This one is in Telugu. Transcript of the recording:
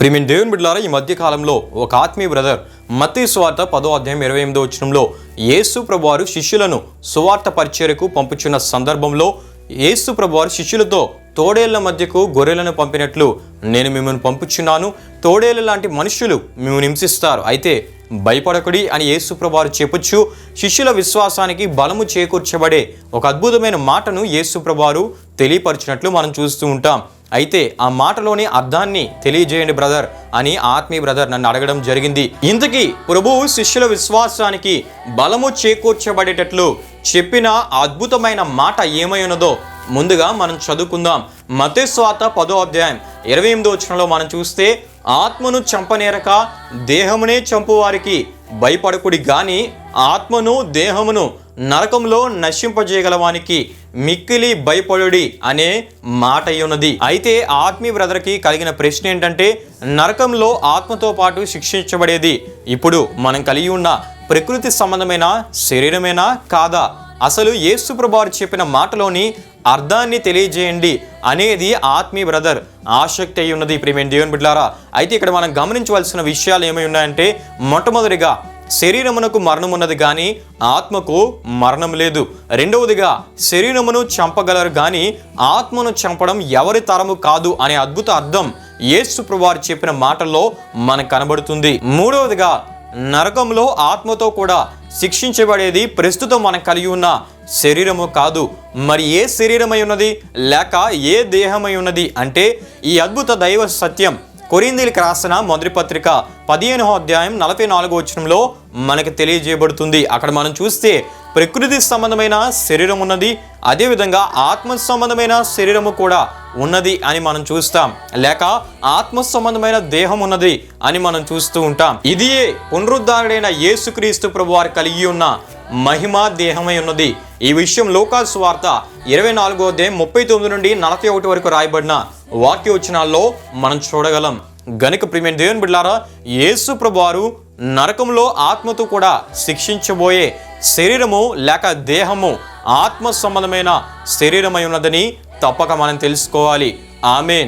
ప్రిమిన్ దేవుని బిడ్లారా ఈ మధ్య కాలంలో ఒక ఆత్మీయ బ్రదర్ మత్తీ సువార్త పదో అధ్యాయం ఇరవై ఎనిమిదో వచనంలో యేసు ప్రభువారు శిష్యులను సువార్త పరిచర్యకు పంపుచున్న సందర్భంలో యేసు ప్రభువారు శిష్యులతో తోడేళ్ళ మధ్యకు గొర్రెలను పంపినట్లు నేను మిమ్మల్ని పంపుచున్నాను. తోడేళ్ళ లాంటి మనుషులు మిమ్మల్ని హింసిస్తారు. అయితే భయపడకుడి అని యేసు ప్రభువారు చెప్పొచ్చు శిష్యుల విశ్వాసానికి బలము చేకూర్చబడే ఒక అద్భుతమైన మాటను యేసు ప్రభువారు తెలియపరిచినట్లు మనం చూస్తూ ఉంటాం. అయితే ఆ మాటలోని అర్థాన్ని తెలియజేయండి బ్రదర్ అని ఆత్మీయ బ్రదర్ నన్ను అడగడం జరిగింది. ఇంతకీ ప్రభువు శిష్యుల విశ్వాసానికి బలము చేకూర్చబడేటట్లు చెప్పిన అద్భుతమైన మాట ఏమై ఉన్నదో ముందుగా మనం చదువుకుందాం. మతేస్వాత పదో అధ్యాయం ఇరవై ఎనిమిదో వచనంలో మనం చూస్తే ఆత్మను చంపనేరక దేహమునే చంపువారికి భయపడకుడి గాని ఆత్మను దేహమును నరకంలో నశింపజేయగలవానికి మిక్కిలి భయపడుడి అనే మాట ఉన్నది అయితే ఆత్మీయ బ్రదర్కి కలిగిన ప్రశ్న ఏంటంటే నరకంలో ఆత్మతో పాటు శిక్షించబడేది ఇప్పుడు మనం కలిగి ఉన్న ప్రకృతి సంబంధమైన శరీరమేనా కాదా? అసలు యేసుప్రభారు చెప్పిన మాటలోని అర్థాన్ని తెలియజేయండి అనేది ఆత్మీ బ్రదర్ ఆసక్తి అయి ఉన్నది ప్రేమేం దేవుని బిడ్డారా అయితే ఇక్కడ మనం గమనించవలసిన విషయాలు ఏమై ఉన్నాయంటే మొట్టమొదటిగా శరీరమునకు మరణమున్నది కానీ ఆత్మకు మరణం లేదు. రెండవదిగా శరీరమును చంపగలరు కానీ ఆత్మను చంపడం ఎవరి తరము కాదు అనే అద్భుత అర్థం యేసు ప్రభువారు చెప్పిన మాటల్లో మనకు కనబడుతుంది. మూడవదిగా నరకంలో ఆత్మతో కూడా శిక్షించబడేది ప్రస్తుతం మనం కలిగి ఉన్న శరీరము కాదు. మరి ఏ శరీరమై ఉన్నది? లేక ఏ దేహమై ఉన్నది? అంటే ఈ అద్భుత దైవ సత్యం కొరిందీలకు రాసిన మొదటి పత్రిక పదిహేనో అధ్యాయం నలభై నాలుగో వచనంలో మనకు తెలియజేయబడుతుంది. అక్కడ మనం చూస్తే ప్రకృతి సంబంధమైన శరీరం ఉన్నది అదేవిధంగా ఆత్మ సంబంధమైన శరీరము కూడా ఉన్నది అని మనం చూస్తాం. లేక ఆత్మ సంబంధమైన దేహం ఉన్నది అని మనం చూస్తూ ఉంటాం. ఇదియే పునరుద్ధారుడైన యేసుక్రీస్తు ప్రభు వారు కలిగి ఉన్న మహిమ దేహమై ఉన్నది. ఈ విషయం లోకాసు వార్త ఇరవై నాలుగో అధ్యాయం ముప్పై తొమ్మిది నుండి నలభై ఒకటి వరకు రాయబడిన వాక్యోచనాల్లో మనం చూడగలం. గనుక ప్రియమైన దేవుని బిడ్డారా యేసు ప్రభువారు నరకంలో ఆత్మతో కూడా శిక్షించబోయే శరీరము లేక దేహము ఆత్మ సంబంధమైన శరీరమై ఉన్నదని తప్పక మనం తెలుసుకోవాలి. ఆమెన్.